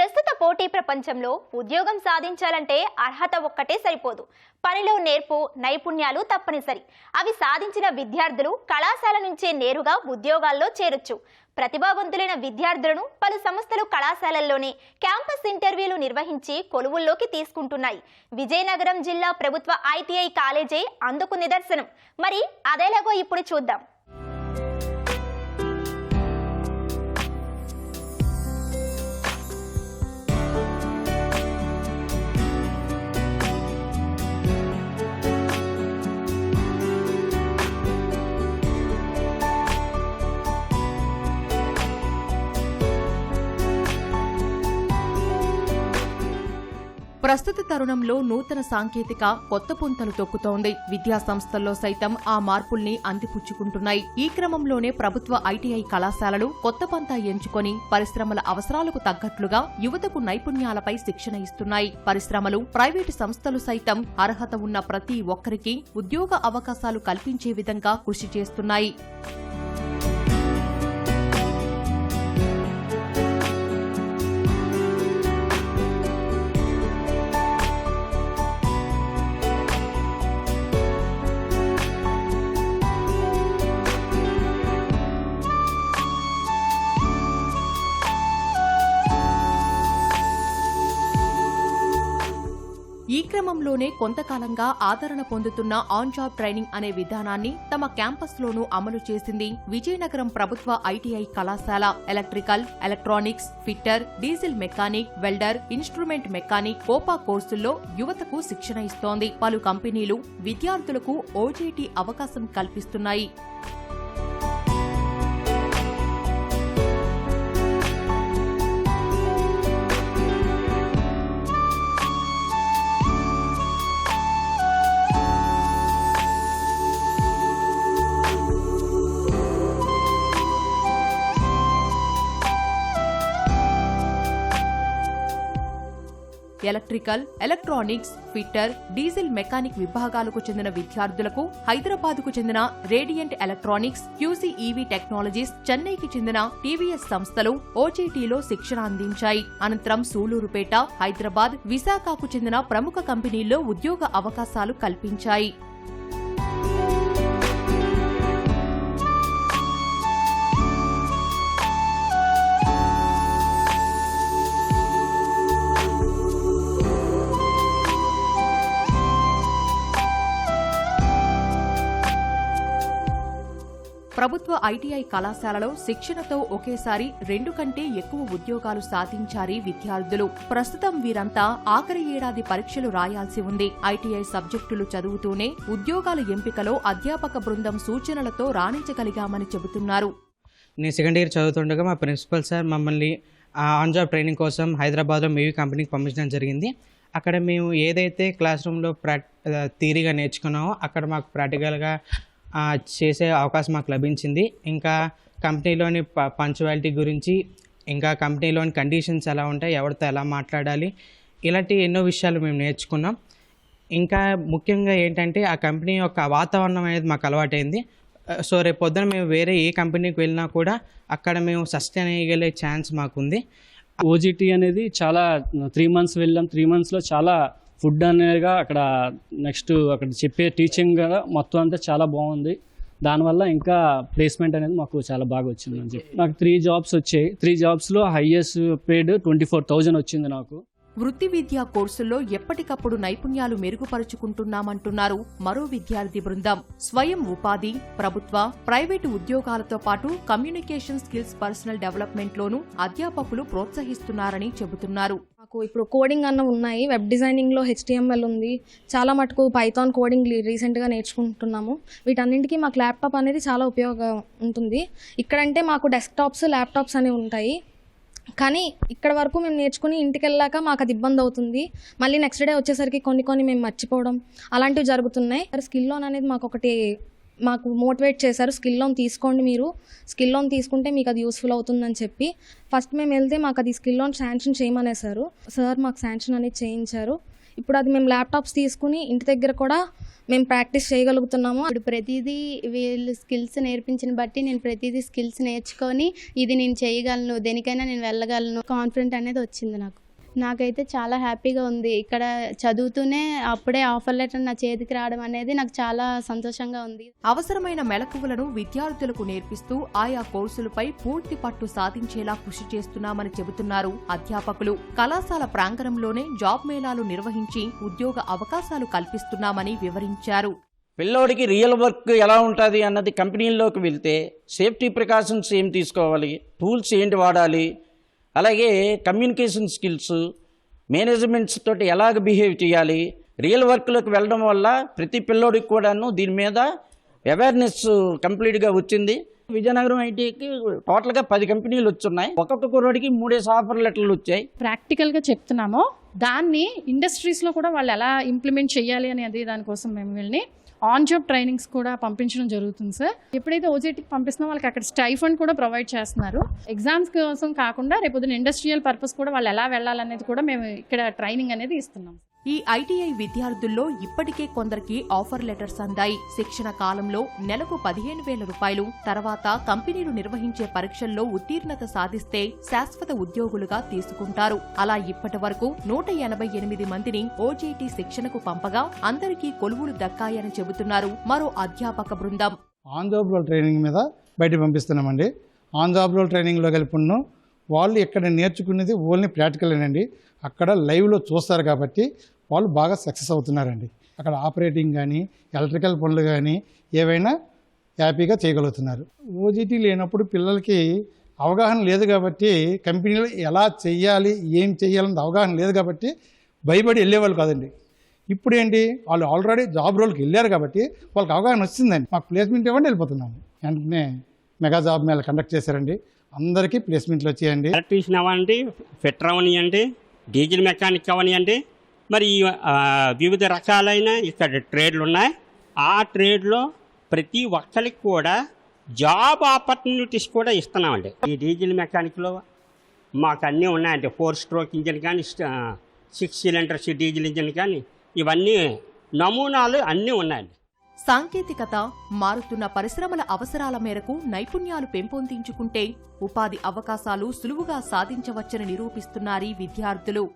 ప్రస్తుత పోటీ ప్రపంచంలో ఉద్యోగం సాధించాలంటే అర్హత ఒక్కటే సరిపోదు. పనిలో నేర్పు నైపుణ్యాలు తప్పనిసరి. అవి సాధించిన విద్యార్థులు కళాశాల నుంచే నేరుగా ఉద్యోగాల్లో చేరొచ్చు. ప్రతిభావంతులైన విద్యార్థులను పలు సంస్థలు కళాశాలల్లోనే క్యాంపస్ ఇంటర్వ్యూలు నిర్వహించి కొలువుల్లోకి తీసుకుంటున్నాయి. విజయనగరం జిల్లా ప్రభుత్వ ఐటీఐ కాలేజీ అందుకు నిదర్శనం. మరి అదేలాగో ఇప్పుడు చూద్దాం. ప్రస్తుత తరుణంలో నూతన సాంకేతిక కొత్త పుంతలు తొక్కుతోంది. విద్యా సంస్థల్లో సైతం ఆ మార్పుల్ని అందిపుచ్చుకుంటున్నాయి. ఈ క్రమంలోనే ప్రభుత్వ ఐటీఐ కళాశాలలు కొత్త పంతా ఎంచుకొని పరిశ్రమల అవసరాలకు తగ్గట్లుగా యువతకు నైపుణ్యాలపై శిక్షణ ఇస్తున్నాయి. పరిశ్రమలు ప్రైవేటు సంస్థలు సైతం అర్హత ఉన్న ప్రతి ఒక్కరికి ఉద్యోగ అవకాశాలు కల్పించే విధంగా కృషి చేస్తున్నాయి. ఈ కొంతకాలంగా ఆదరణ పొందుతున్న ఆన్ జాబ్ ట్రైనింగ్ అనే విధానాన్ని తమ క్యాంపస్లోనూ అమలు చేసింది విజయనగరం ప్రభుత్వ ఐటీఐ కళాశాల. Electrical electronics fitter diesel mechanic welder instrument mechanic COPA కోర్సుల్లో యువతకు శిక్షణ ఇస్తోంది. పలు కంపెనీలు విద్యార్థులకు ఓజేటీ అవకాశం కల్పిస్తున్నాయి. Electrical electronics fitter diesel mechanic విభాగాలకు చెందిన విద్యార్థులకు హైదరాబాద్కు చెందిన రేడియంట్ ఎలక్ట్రానిక్స్ క్యూసీఈవీ టెక్నాలజీస్ చెన్నైకి చెందిన టీవీఎస్ సంస్థలు ఓజీటీలో శిక్షణ అందించాయి. అనంతరం సూలూరుపేట హైదరాబాద్ విశాఖకు చెందిన ప్రముఖ కంపెనీల్లో ఉద్యోగ అవకాశాలు కల్పించాయి. ప్రభుత్వ ఐటీఐ కళాశాలలో శిక్షణతో ఒకేసారి రెండు కంటే ఎక్కువ ఉద్యోగాలు సాధించారి విద్యార్థులు. ప్రస్తుతం వీరంతా ఆఖరి ఏడాది పరీక్షలు రాయాల్సి ఉంది. ఐటీఐ సబ్జెక్టులు చదువుతూనే ఉద్యోగాల ఎంపికలో అధ్యాపక బృందం సూచనలతో రాణించగలిగామని చెబుతున్నారు. నేను సెకండ్ ఇయర్ చదువుతుండగా మా ప్రిన్సిపల్ సార్ మమ్మల్ని ఆన్ జాబ్ ట్రైనింగ్ కోసం హైదరాబాద్లో మేవీ కంపెనీకి పంపించడం జరిగింది. అక్కడ మేము ఏదైతే క్లాస్ రూమ్లో ప్రాక్ థీరీగా నేర్చుకున్నామో అక్కడ మాకు ప్రాక్టికల్గా చేసే అవకాశం మాకు లభించింది. ఇంకా కంపెనీలోని ప పంచువాలిటీ గురించి ఇంకా కంపెనీలోని కండిషన్స్ ఎలా ఉంటాయి ఎవరితో ఎలా మాట్లాడాలి ఇలాంటి ఎన్నో విషయాలు మేము నేర్చుకున్నాం. ఇంకా ముఖ్యంగా ఏంటంటే ఆ కంపెనీ యొక్క వాతావరణం అనేది మాకు అలవాటైంది. సో రేపు పొద్దున మేము వేరే ఏ కంపెనీకి వెళ్ళినా కూడా అక్కడ మేము సస్టైన్ అయ్యగలే ఛాన్స్ మాకుంది. ఓజీటీ అనేది చాలా త్రీ మంత్స్ వెళ్ళాం. త్రీ మంత్స్లో చాలా ఫుడ్ అనేగా అక్కడ నెక్స్ట్ అక్కడ చెప్పే టీచింగ్ కూడా మొత్తం అంతా చాలా బాగుంది. దానివల్ల ఇంకా ప్లేస్మెంట్ అనేది మాకు చాలా బాగా వచ్చింది అని చెప్పి. నాకు త్రీ జాబ్స్ వచ్చాయి. Three జాబ్స్లో highest paid twenty four thousand వచ్చింది నాకు. వృత్తి విద్యా కోర్సుల్లో ఎప్పటికప్పుడు నైపుణ్యాలు మెరుగుపరుచుకుంటున్నామంటున్నారు మరో విద్యార్థి బృందం. స్వయం ఉపాధి ప్రభుత్వ ప్రైవేటు ఉద్యోగాలతో పాటు కమ్యూనికేషన్ స్కిల్స్ పర్సనల్ డెవలప్మెంట్లోనూ అధ్యాపకులు ప్రోత్సహిస్తున్నారని చెబుతున్నారు. మాకు ఇప్పుడు కోడింగ్ అన్న ఉన్నాయి. వెబ్ డిజైనింగ్లో హెచ్టిఎంఎల్ ఉంది. చాలా మటుకు పైథాన్ కోడింగ్ రీసెంట్గా నేర్చుకుంటున్నాము. వీటన్నింటికి మాకు ల్యాప్టాప్ అనేది చాలా ఉపయోగం ఉంటుంది. ఇక్కడంటే మాకు డెస్క్టాప్స్ ల్యాప్టాప్స్ అనేవి ఉంటాయి. కానీ ఇక్కడ వరకు మేము నేర్చుకుని ఇంటికి వెళ్ళాక మాకు అది ఇబ్బంది అవుతుంది. మళ్ళీ నెక్స్ట్ డే వచ్చేసరికి కొన్ని కొన్ని మేము మర్చిపోవడం అలాంటివి జరుగుతున్నాయి. స్కిల్ లోన్ అనేది మాకు ఒకటి మాకు మోటివేట్ చేశారు స్కిల్ లోన్ తీసుకోండి మీరు. స్కిల్ లోన్ తీసుకుంటే మీకు అది యూస్ఫుల్ అవుతుందని చెప్పి ఫస్ట్ మేము వెళ్తే మాకు అది స్కిల్ లోన్ శాంక్షన్ చేయమనేసారు సార్ మాకు శాంక్షన్ అనేది చేయించారు. ఇప్పుడు అది మేము ల్యాప్టాప్స్ తీసుకుని ఇంటి దగ్గర కూడా మేము ప్రాక్టీస్ చేయగలుగుతున్నాము. ఇప్పుడు ప్రతిదీ వీళ్ళు స్కిల్స్ నేర్పించిన బట్టి నేను ప్రతిదీ స్కిల్స్ నేర్చుకొని ఇది నేను చేయగలను దేనికైనా నేను వెళ్ళగలను. కాన్ఫిడెంట్ అనేది వచ్చింది నాకు. నాకైతే చాలా హ్యాపీగా ఉంది. ఇక్కడ చదువుతూనే అప్పుడే ఆఫర్ లెటర్ నా చేతికి రావడం అనేది నాకు చాలా సంతోషంగా ఉంది. అవసరమైన మెలకువలను విద్యార్థులకు నేర్పిస్తూ ఆయా కోర్సులపై పూర్తి పట్టు సాధించేలా కృషి చేస్తున్నామని చెబుతున్నారు అధ్యాపకులు. కళాశాల ప్రాంగణంలోనే జాబ్ మేళాలు నిర్వహించి ఉద్యోగ అవకాశాలు కల్పిస్తున్నామని వివరించారు. పిల్లోడికి రియల్ వర్క్ ఎలా ఉంటుంది అన్నది కంపెనీల్లోకి వెళ్తే సేఫ్టీ ప్రికాషన్స్ ఏం తీసుకోవాలి? టూల్స్ ఏంటి వాడాలి? అలాగే కమ్యూనికేషన్ స్కిల్స్ మేనేజ్మెంట్స్ తోటి ఎలాగ బిహేవ్ చేయాలి రియల్ వర్క్లోకి వెళ్ళడం వల్ల ప్రతి పిల్లోడికి కూడాను దీని మీద అవేర్నెస్ కంప్లీట్గా వచ్చింది. విజయనగరం ఐటీకి టోటల్గా పది కంపెనీలు వచ్చున్నాయి. ఒక్కొక్క కుర్రోడికి మూడేసి ఆఫర్ లెటర్లు వచ్చాయి. ప్రాక్టికల్గా చెప్తున్నాము. దాన్ని ఇండస్ట్రీస్లో కూడా వాళ్ళు ఎలా ఇంప్లిమెంట్ చేయాలి అనేది దానికోసం మేము వెళ్ళి ఆన్ జాబ్ ట్రైనింగ్స్ కూడా పంపించడం జరుగుతుంది సార్ ఎప్పుడైతే ఓజేటీకి పంపిస్తున్నా వాళ్ళకి అక్కడ స్టైఫండ్ కూడా ప్రొవైడ్ చేస్తున్నారు. ఎగ్జామ్స్ కోసం కాకుండా రేపు ఇండస్ట్రియల్ పర్పస్ కూడా వాళ్ళు ఎలా వెళ్ళాలనేది కూడా మేము ఇక్కడ ట్రైనింగ్ అనేది ఇస్తున్నాం ఈ ఐటీఐ విద్యార్థుల్లో ఇప్పటికే కొందరికి ఆఫర్ లెటర్స్ అందాయి. శిక్షణ కాలంలో నెలకు పదిహేను వేల రూపాయలు తర్వాత కంపెనీలు నిర్వహించే పరీక్షల్లో ఉత్తీర్ణత సాధిస్తే శాశ్వత ఉద్యోగులుగా తీసుకుంటారు. అలా ఇప్పటి వరకు నూట ఎనభై ఎనిమిది మందిని ఓజేటీ శిక్షణకు పంపగా అందరికీ కొలువులు దక్కాయని చెబుతున్నారు మరో అధ్యాపక బృందం. ఆన్ జాబ్ రోల్ ట్రైనింగ్ మీద బయట పంపిస్తున్నామండి. ఆన్ జాబ్ రోల్ ట్రైనింగ్లో కలిపిను వాళ్ళు ఇక్కడ నేర్చుకునేది ఓన్లీ ప్రాక్టికలేనండి అక్కడ లైవ్లో చూస్తారు కాబట్టి వాళ్ళు బాగా సక్సెస్ అవుతున్నారండి. అక్కడ ఆపరేటింగ్ కానీ ఎలక్ట్రికల్ పనులు కానీ ఏవైనా హ్యాపీగా చేయగలుగుతున్నారు. ఓజీటీ లేనప్పుడు పిల్లలకి అవగాహన లేదు కాబట్టి కంపెనీలు ఎలా చేయాలి ఏం చేయాలన్న అవగాహన లేదు కాబట్టి భయపడి వెళ్ళేవాళ్ళు కాదండి. ఇప్పుడు ఏంటి? వాళ్ళు ఆల్రెడీ జాబ్ రోల్కి వెళ్ళారు కాబట్టి వాళ్ళకి అవగాహన వచ్చిందండి. మాకు ప్లేస్మెంట్ ఇవ్వండి వెళ్ళిపోతున్నాము. వెంటనే మెగా జాబ్ మేళ కండక్ట్ చేశారండి. అందరికీ ప్లేస్మెంట్లు వచ్చాయండి. ఎలక్ట్రీషియన్ అవ్వండి ఫిట్టర్ అవనియండి డీజిల్ మెకానిక్ అవనియండి మరి ఈ, వివిధ రకాలైన ఇక్కడ ట్రేడ్లు ఉన్నాయి. ఆ ట్రేడ్లో ప్రతి ఒక్కరికి కూడా జాబ్ ఆపర్చునిటీస్ కూడా ఇస్తున్నామండి. ఈ డీజిల్ మెకానిక్లో మాకు అన్నీ ఉన్నాయండి. ఫోర్ స్ట్రోక్ ఇంజిన్ కానీ సిక్స్ సిలిండర్స్ డీజిల్ ఇంజిన్ కానీ ఇవన్నీ నమూనాలు అన్నీ ఉన్నాయండి. సాంకేతికత మారుతున్న పరిశ్రమల అవసరాల మేరకు నైపుణ్యాలు పెంపొందించుకుంటే ఉపాధి అవకాశాలు సులువుగా సాధించవచ్చని నిరూపిస్తున్నారీ విద్యార్థులు.